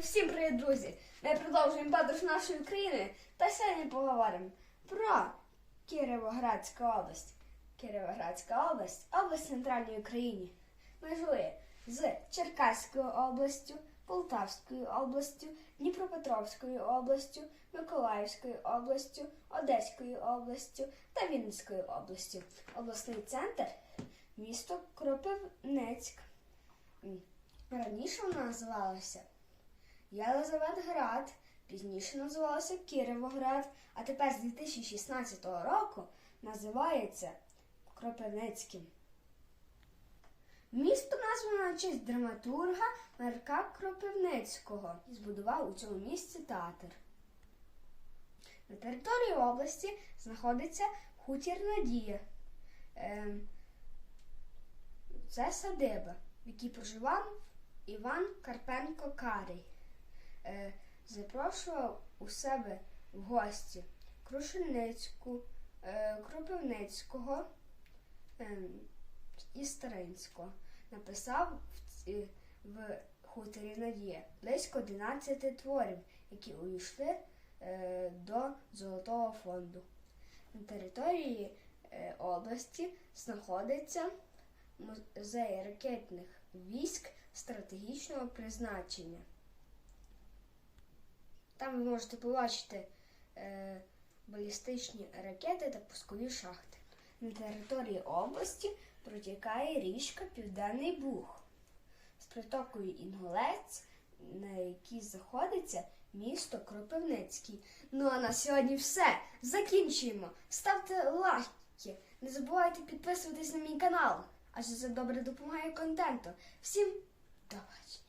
Всім привіт, друзі! Ми продовжуємо подорож нашої країни та сьогодні поговоримо про Кіровоградську область. Кіровоградська область область центральної України. Межує з Черкаською областю, Полтавською областю, Дніпропетровською областю, Миколаївською областю, Одеською областю та Вінницькою областю. Обласний центр місто Кропивнецьк. Раніше вона називалася Єлизаветград, пізніше називалася Кіровоград, а тепер з 2016 року називається Кропивницьким. Місто названо на честь драматурга Марка Кропивницького і збудував у цьому місці театр. На території області знаходиться хутір Надія. Ем, Це садиба, в якій проживав Іван Карпенко Карий. Е, запрошував у себе в гості Крушельницьку, е, Кропивницького е, і Старинського. Написав в, ці- в хуторі Надія близько 11 творів, які увійшли е, до Золотого фонду. На території е, області знаходиться музей ракетних військ стратегічного призначення. Там ви можете побачити е, балістичні ракети та пускові шахти. На території області протікає річка Південний Буг з притокою Інголець, на якій знаходиться місто Кропивницький. Ну а на сьогодні все. Закінчуємо. Ставте лайки. Не забувайте підписуватись на мій канал, адже це добре допомагає контенту. Всім до побачення.